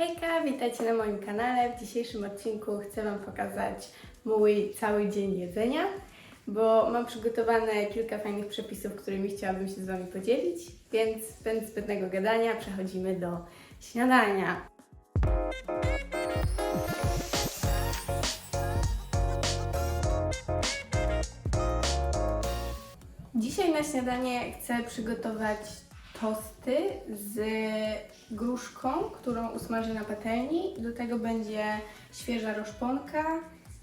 Hejka, witajcie na moim kanale. W dzisiejszym odcinku chcę Wam pokazać mój cały dzień jedzenia, bo mam przygotowane kilka fajnych przepisów, którymi chciałabym się z Wami podzielić, więc bez zbędnego gadania przechodzimy do śniadania. Dzisiaj na śniadanie chcę przygotować tosty z gruszką, którą usmażę na patelni. Do tego będzie świeża roszponka,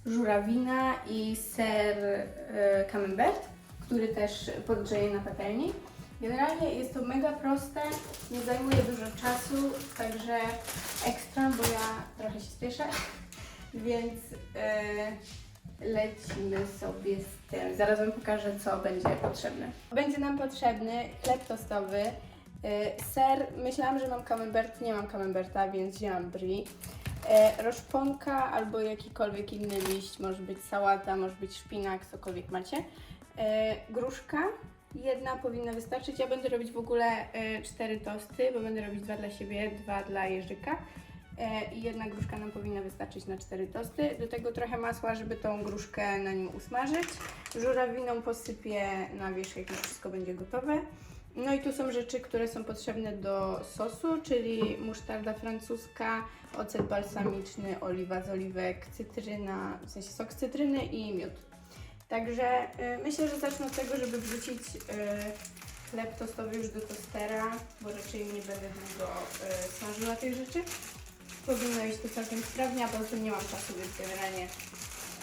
żurawina i ser e, camembert, który też podgrzeję na patelni. Generalnie jest to mega proste, nie zajmuje dużo czasu, także ekstra, bo ja trochę się spieszę, więc e, lecimy sobie z tym. Zaraz Wam pokażę, co będzie potrzebne. Będzie nam potrzebny chleb tostowy, ser, myślałam, że mam camembert, nie mam camemberta, więc wzięłam brie. Y, Roszponka albo jakikolwiek inny liść, może być sałata, może być szpinak, cokolwiek macie. Y, Gruszka, jedna powinna wystarczyć. Ja będę robić w ogóle cztery tosty, bo będę robić dwa dla siebie, dwa dla Jerzyka. E, i jedna gruszka nam powinna wystarczyć na cztery tosty. Do tego trochę masła, żeby tą gruszkę na nim usmażyć. Żurawiną posypię na wierzch, jak już wszystko będzie gotowe. No i tu są rzeczy, które są potrzebne do sosu, czyli musztarda francuska, ocet balsamiczny, oliwa z oliwek, cytryna, w sensie sok cytryny i miód. Także y, myślę, że zacznę od tego, żeby wrzucić y, chleb tostowy już do tostera, bo raczej nie będę długo y, smażyła tych rzeczy. Powinno iść to całkiem sprawnie, a poza tym nie mam czasu, więc generalnie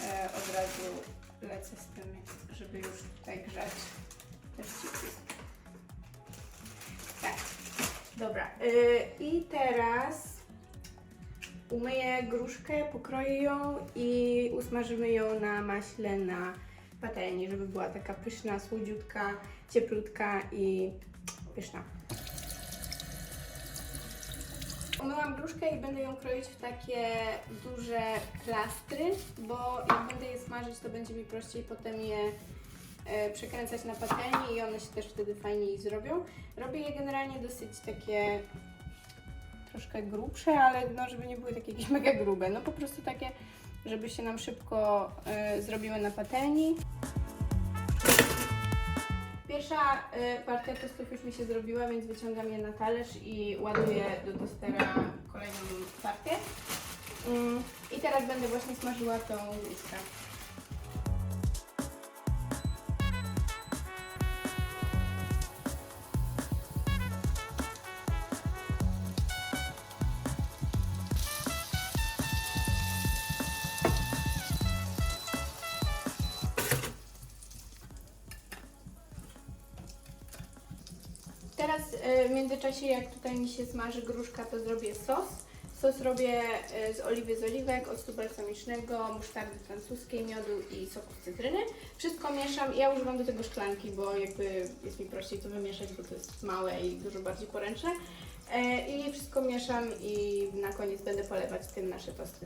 e, od razu lecę z tym, żeby już tutaj grzać też chipsy. Tak, dobra. Y, I teraz umyję gruszkę, pokroję ją i usmażymy ją na maśle na patelni, żeby była taka pyszna, słodziutka, cieplutka i pyszna. Umyłam gruszkę i będę ją kroić w takie duże plastry, bo jak będę je smażyć, to będzie mi prościej potem je przekręcać na patelni i one się też wtedy fajniej zrobią. Robię je generalnie dosyć takie troszkę grubsze, ale no, żeby nie były takie jakieś mega grube. No po prostu takie, żeby się nam szybko e, zrobiły na patelni. Pierwsza y, partia tostów już mi się zrobiła, więc wyciągam je na talerz i ładuję do tostera kolejną partię. Mm, I teraz będę właśnie smażyła tą gruszkę. Międzyczasie, jak tutaj mi się smaży gruszka, to zrobię sos. Sos robię y, z oliwy z oliwek, octu balsamicznego, musztardy francuskiej, miodu i soku z cytryny. Wszystko mieszam. Ja używam do tego szklanki, bo jakby jest mi prościej to wymieszać, bo to jest małe i dużo bardziej poręczne. E, I wszystko mieszam i na koniec będę polewać tym nasze tosty.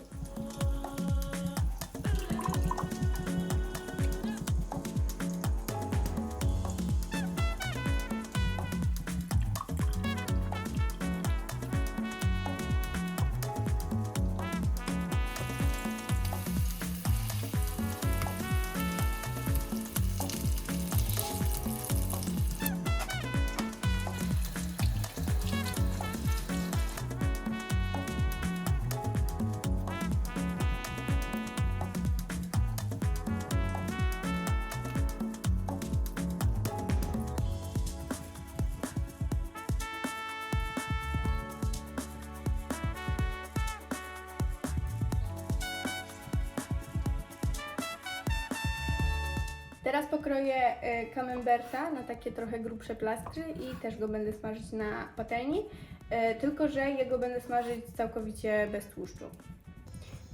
Teraz pokroję y, camemberta na takie trochę grubsze plastry i też go będę smażyć na patelni, y, tylko że jego będę smażyć całkowicie bez tłuszczu.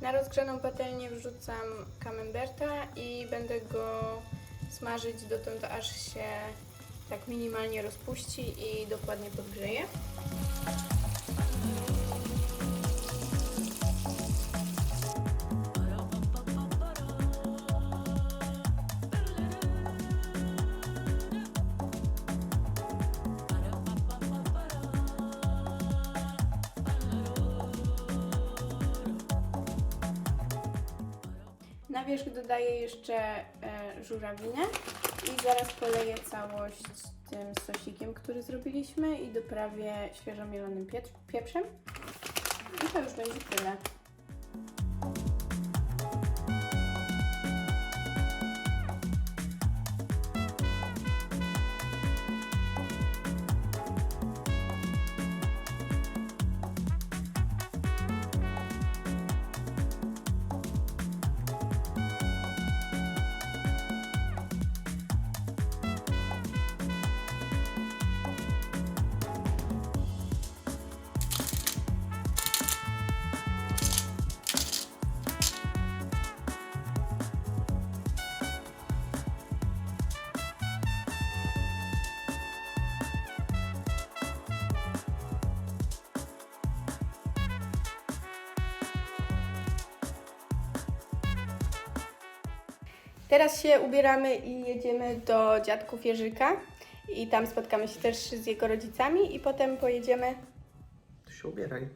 Na rozgrzaną patelnię wrzucam camemberta i będę go smażyć dotąd, aż się tak minimalnie rozpuści i dokładnie podgrzeje. Wierzch dodaję jeszcze e, żurawinę i zaraz poleję całość tym sosikiem, który zrobiliśmy i doprawię świeżo mielonym pie- pieprzem. I to już będzie tyle. Teraz się ubieramy i jedziemy do dziadków Jerzyka. I tam spotkamy się też z jego rodzicami i potem pojedziemy To się ubieraj.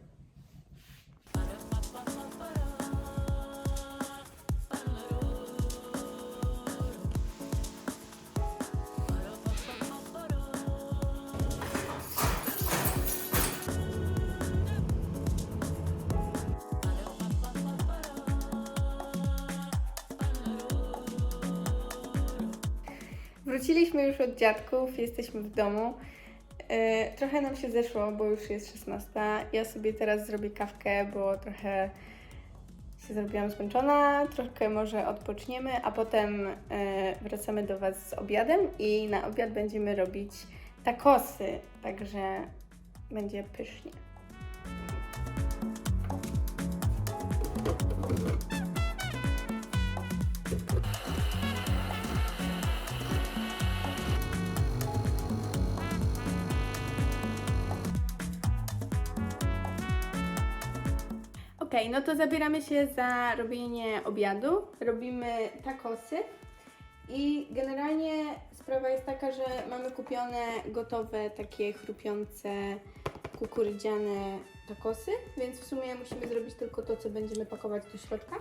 Wróciliśmy już od dziadków, jesteśmy w domu. E, trochę nam się zeszło, bo już jest 16. Ja sobie teraz zrobię kawkę, bo trochę się zrobiłam zmęczona, trochę może odpoczniemy, a potem e, wracamy do Was z obiadem i na obiad będziemy robić takosy, także będzie pysznie. Okej, no to zabieramy się za robienie obiadu. Robimy takosy. I generalnie sprawa jest taka, że mamy kupione gotowe takie chrupiące kukurydziane takosy, więc w sumie musimy zrobić tylko to, co będziemy pakować do środka.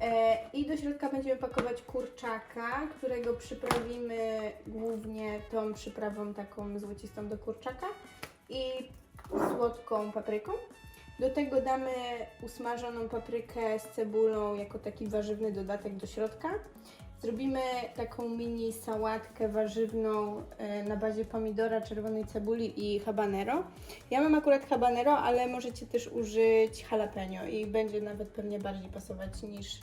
E, I do środka będziemy pakować kurczaka, którego przyprawimy głównie tą przyprawą taką złocistą do kurczaka i słodką papryką. Do tego damy usmażoną paprykę z cebulą jako taki warzywny dodatek do środka. Zrobimy taką mini sałatkę warzywną e, na bazie pomidora, czerwonej cebuli i habanero. Ja mam akurat habanero, ale możecie też użyć jalapeno i będzie nawet pewnie bardziej pasować niż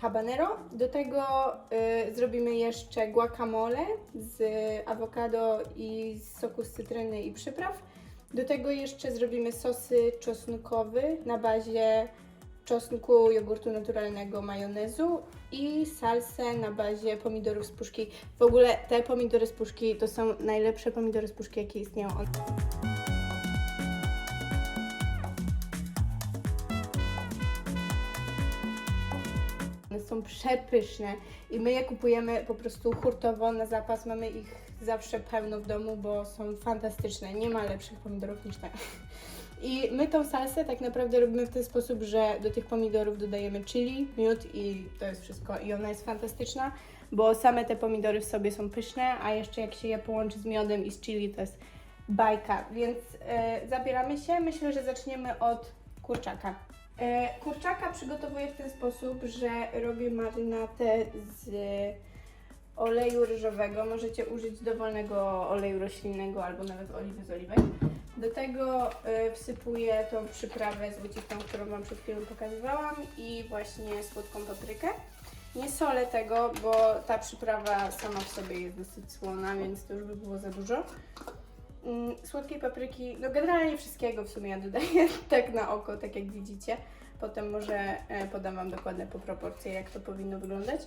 habanero. Do tego y, zrobimy jeszcze guacamole z awokado i z soku z cytryny i przypraw. Do tego jeszcze zrobimy sosy czosnkowy na bazie czosnku, jogurtu naturalnego, majonezu i salsę na bazie pomidorów z puszki. W ogóle te pomidory z puszki to są najlepsze pomidory z puszki, jakie istnieją. One są przepyszne i my je kupujemy po prostu hurtowo na zapas. Mamy ich zawsze pełno w domu, bo są fantastyczne. Nie ma lepszych pomidorów niż te. I my tą salsę tak naprawdę robimy w ten sposób, że do tych pomidorów dodajemy chili, miód i to jest wszystko. I ona jest fantastyczna, bo same te pomidory w sobie są pyszne, a jeszcze jak się je połączy z miodem i z chili, to jest bajka. Więc e, zabieramy się. Myślę, że zaczniemy od kurczaka. E, kurczaka przygotowuję w ten sposób, że robię marynatę z oleju ryżowego. Możecie użyć dowolnego oleju roślinnego albo nawet oliwy z oliwek. Do tego e, wsypuję tą przyprawę złocistą, którą Wam przed chwilą pokazywałam i właśnie słodką paprykę. Nie solę tego, bo ta przyprawa sama w sobie jest dosyć słona, więc to już by było za dużo. Mm, Słodkiej papryki, no generalnie wszystkiego w sumie ja dodaję tak na oko, tak jak widzicie. Potem może e, podam Wam dokładne po proporcje, jak to powinno wyglądać.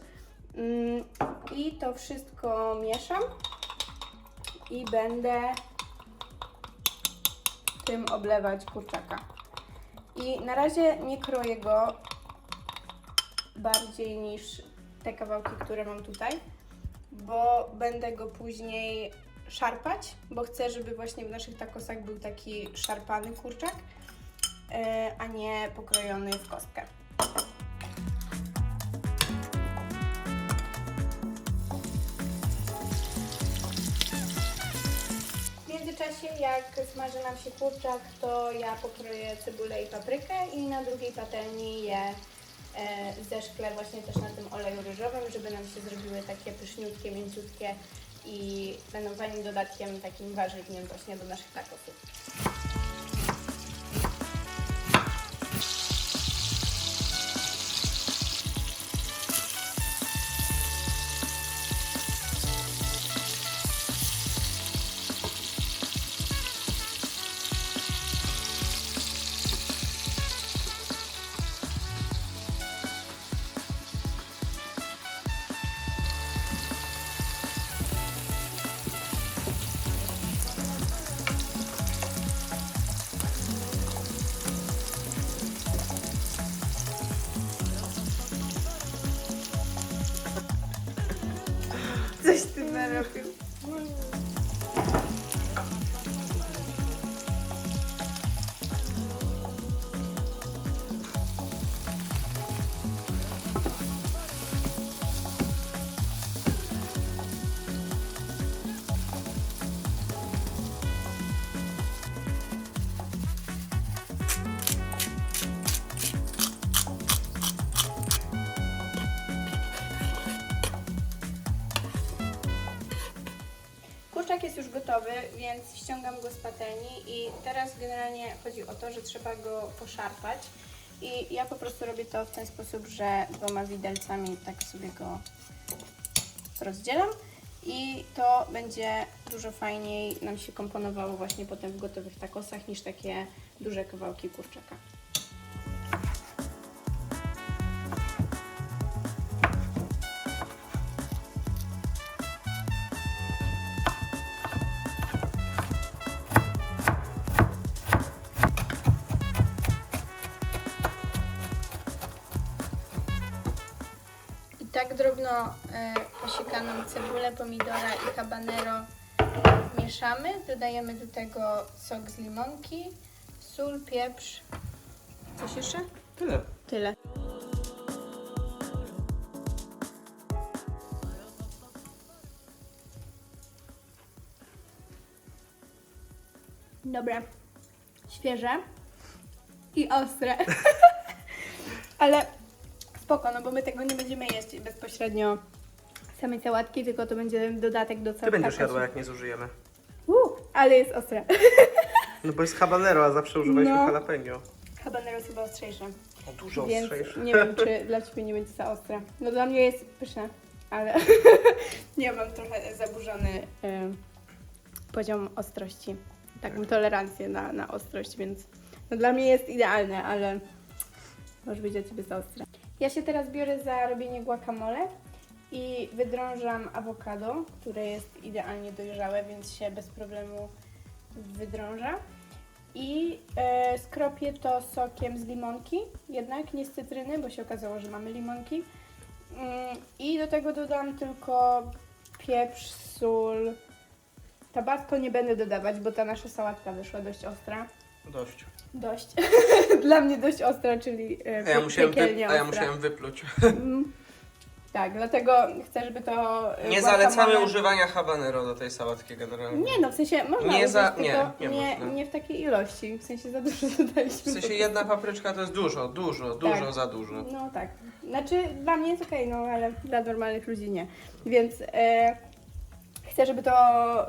Mm, I to wszystko mieszam i będę tym oblewać kurczaka. I na razie nie kroję go bardziej niż te kawałki, które mam tutaj, bo będę go później szarpać, bo chcę, żeby właśnie w naszych takosach był taki szarpany kurczak, e, a nie pokrojony w kostkę. Czasie, jak smaży nam się kurczak, to ja pokroję cebulę i paprykę i na drugiej patelni je e, zeszklę właśnie też na tym oleju ryżowym, żeby nam się zrobiły takie pyszniutkie, mięciutkie i będą fajnym dodatkiem takim warzywnym właśnie do naszych takosów. Coś ty Kurczak jest już gotowy, więc ściągam go z patelni i teraz generalnie chodzi o to, że trzeba go poszarpać i ja po prostu robię to w ten sposób, że dwoma widelcami tak sobie go rozdzielam i to będzie dużo fajniej nam się komponowało właśnie potem w gotowych takosach niż takie duże kawałki kurczaka. Tak drobno e, posiekaną cebulę, pomidora i habanero mieszamy. Dodajemy do tego sok z limonki, sól, pieprz. Coś jeszcze? Tyle. Tyle. Dobra. Świeże i ostre. Ale spoko, no bo my tego nie będziemy jeść bezpośrednio samej sałatki, tylko to będzie dodatek do Ty całego będziesz jadła, jak nie zużyjemy. Uh, ale jest ostre. No bo jest habanero, a zawsze używaliśmy No. jalapeno. Habanero jest chyba ostrzejsze. O, dużo Więc ostrzejsze. nie wiem, czy dla Ciebie nie będzie za ostre. No dla mnie jest pyszne, ale nie mam trochę zaburzony poziom ostrości. Taką tolerancję na, na ostrość, więc no dla mnie jest idealne, ale może być dla Ciebie za ostre. Ja się teraz biorę za robienie guacamole i wydrążam awokado, które jest idealnie dojrzałe, więc się bez problemu wydrąża. I e, skropię to sokiem z limonki, jednak nie z cytryny, bo się okazało, że mamy limonki. Mm, I do tego dodam tylko pieprz, sól. Tabasco nie będę dodawać, bo ta nasza sałatka wyszła dość ostra. Dość. Dość. Dla mnie dość ostra, czyli e, A ja musiałem, piekielnie a ja ostra. musiałem wypluć. Mm. Tak, dlatego chcę, żeby to. e, Nie guacamole- zalecamy używania habanero do tej sałatki generalnie. Nie no, w sensie można Nie użyć, za- tylko nie, nie nie, można. nie w takiej ilości. W sensie za dużo dodaliśmy. W sensie jedna papryczka to jest dużo, dużo, dużo Tak. za dużo. No tak. Znaczy dla mnie jest okej, no ale dla normalnych ludzi nie. Więc e, chcę, żeby to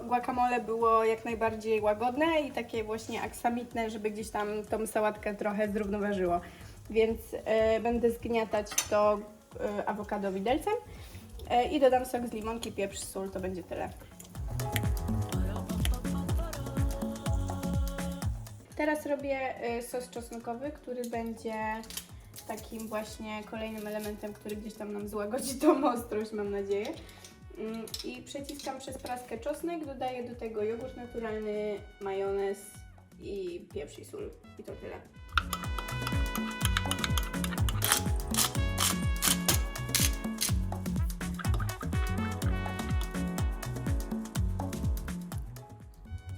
guacamole było jak najbardziej łagodne i takie właśnie aksamitne, żeby gdzieś tam tą sałatkę trochę zrównoważyło. Więc e, będę zgniatać to e, awokado widelcem e, i dodam sok z limonki, pieprz, sól, to będzie tyle. Teraz robię sos czosnkowy, który będzie takim właśnie kolejnym elementem, który gdzieś tam nam złagodzi tą ostrość, mam nadzieję. Mm, I przeciskam przez praskę czosnek, dodaję do tego jogurt naturalny, majonez i pieprz i sól. I to tyle.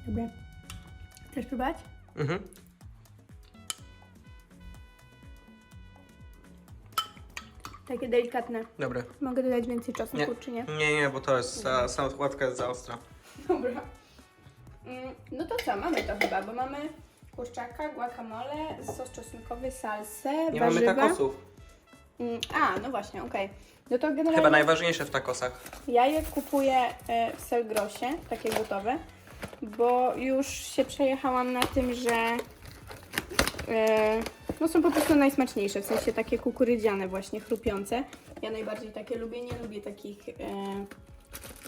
Dobra. Chcesz próbować? Mhm. Takie delikatne. Dobre. Mogę dodać więcej czosnku, czy nie? Nie, nie, bo to jest, ta sałatka jest za ostra. Dobra. Mm, No to co, mamy to chyba, bo mamy kurczaka, guacamole, sos czosnkowy, salsę, Nie warzywa. mamy takosów. Mm, A, no właśnie, okej. No to generalnie Chyba najważniejsze w takosach. ja je kupuję e, w Selgrosie, takie gotowe, bo już się przejechałam na tym, że e, no są po prostu najsmaczniejsze, w sensie takie kukurydziane właśnie, chrupiące. Ja najbardziej takie lubię, nie lubię takich, e,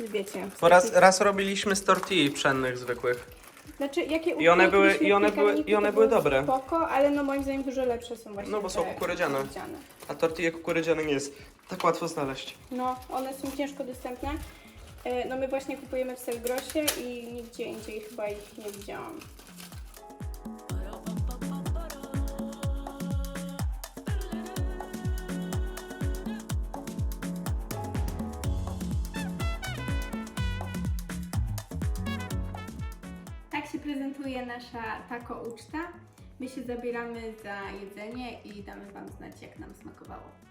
wiecie... Bo raz, takich- raz robiliśmy z tortilli pszennych zwykłych. Znaczy, jakie I one były- i one były- i one były dobre. Spoko, ale no moim zdaniem dużo lepsze są właśnie No bo są te kukurydziane. A tortille kukurydziane nie jest tak łatwo znaleźć. No, one są ciężko dostępne. E, No my właśnie kupujemy w Selgrosie i nigdzie indziej chyba ich nie widziałam. Się prezentuje nasza taco uczta. My się zabieramy za jedzenie i damy Wam znać, jak nam smakowało.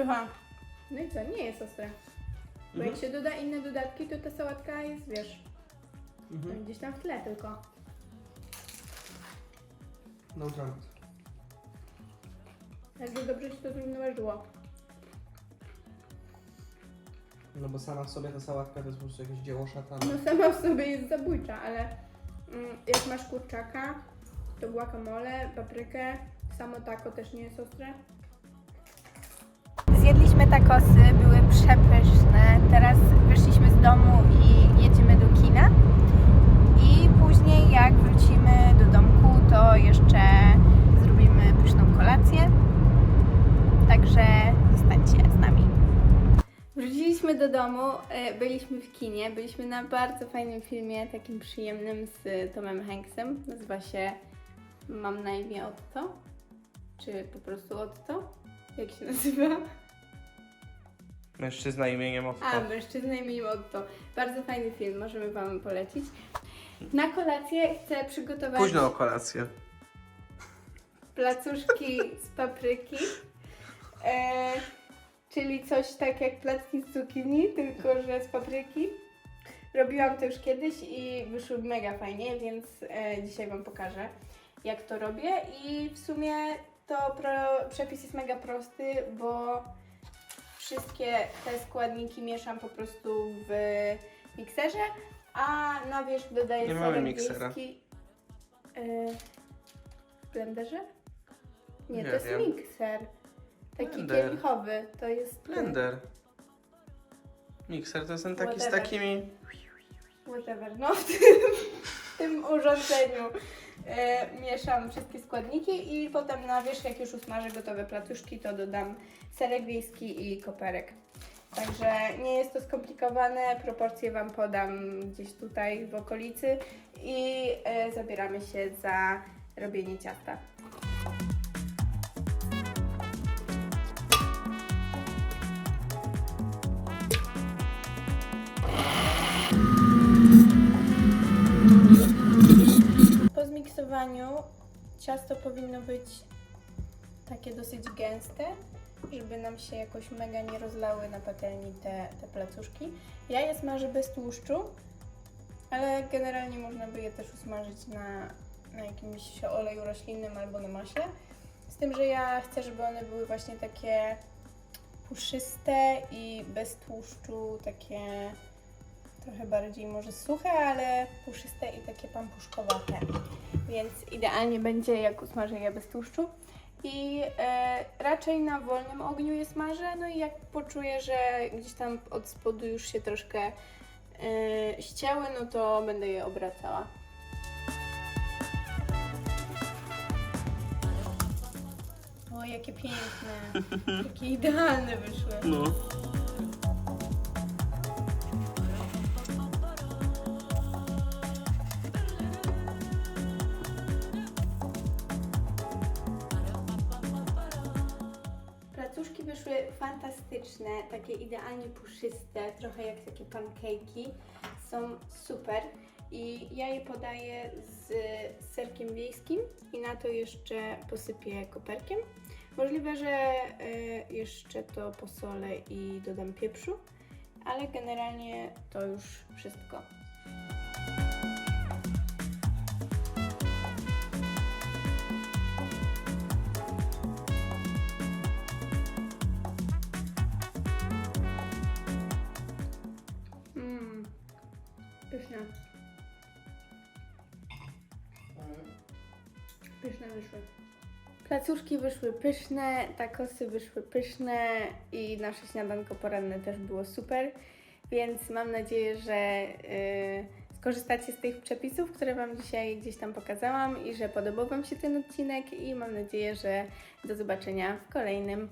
Pycha. No i co, nie jest ostre. Bo jak się doda inne dodatki, to ta sałatka jest, wiesz, Mhm. gdzieś tam w tle tylko. No tak. Jakby dobrze się to zrównoważyło. No bo sama w sobie ta sałatka to jest po prostu jakieś dzieło szatana. No sama w sobie jest zabójcza, ale mm, jak masz kurczaka, to guacamole, paprykę, samo taco też nie jest ostre. Takosy, były przepyszne. Teraz wyszliśmy z domu i jedziemy do kina. I później jak wrócimy do domku, to jeszcze zrobimy pyszną kolację. Także zostańcie z nami. Wróciliśmy do domu, e, byliśmy w kinie, byliśmy na bardzo fajnym filmie, takim przyjemnym z Tomem Hanksem. Nazywa się Mam na imię Otto? Czy po prostu Otto? Jak się nazywa? Mężczyzna imieniem Otto. A, mężczyzna imieniem Otto. Bardzo fajny film, możemy Wam polecić. Na kolację chcę przygotować Późno o kolację. placuszki z papryki. E, czyli coś tak jak placki z cukinii, tylko że z papryki. Robiłam to już kiedyś i wyszły mega fajnie, więc e, dzisiaj Wam pokażę jak to robię i w sumie to pro, przepis jest mega prosty, bo wszystkie te składniki mieszam po prostu w mikserze, a na wierzch dodaję Nie mamy serek miksera. wiejski. E, w blenderze? Nie, Nie to jest wiem. mikser. Taki Blender. kielichowy. To jest. Blender. Mikser to jest ten taki z Whatever. takimi... Whatever. No w tym, w tym urządzeniu mieszam wszystkie składniki i potem na wierzch, jak już usmażę gotowe placuszki, to dodam serek wiejski i koperek. Także nie jest to skomplikowane, proporcje Wam podam gdzieś tutaj w okolicy i e, zabieramy się za robienie ciasta. Ciasto powinno być takie dosyć gęste, żeby nam się jakoś mega nie rozlały na patelni te, te placuszki. Ja je smażę bez tłuszczu, ale generalnie można by je też usmażyć na, na jakimś oleju roślinnym albo na maśle. Z tym, że ja chcę, żeby one były właśnie takie puszyste i bez tłuszczu, takie trochę bardziej może suche, ale puszyste i takie pampuszkowate. Więc idealnie będzie jak usmażę je bez tłuszczu. I e, raczej na wolnym ogniu je smażę, no i jak poczuję, że gdzieś tam od spodu już się troszkę e, y, ścięły, no to będę je obracała. O, jakie piękne, jakie idealne wyszły. No. Wyszły fantastyczne, takie idealnie puszyste, trochę jak takie pancake'i. Są super i ja je podaję z serkiem wiejskim i na to jeszcze posypię koperkiem. Możliwe, że y, jeszcze to posolę i dodam pieprzu, ale generalnie to już wszystko. Pyszne. Pyszne wyszły. Placuszki wyszły pyszne, takosy wyszły pyszne i nasze śniadanko poranne też było super, więc mam nadzieję, że y, skorzystacie z tych przepisów, które Wam dzisiaj gdzieś tam pokazałam i że podobał Wam się ten odcinek i mam nadzieję, że do zobaczenia w kolejnym.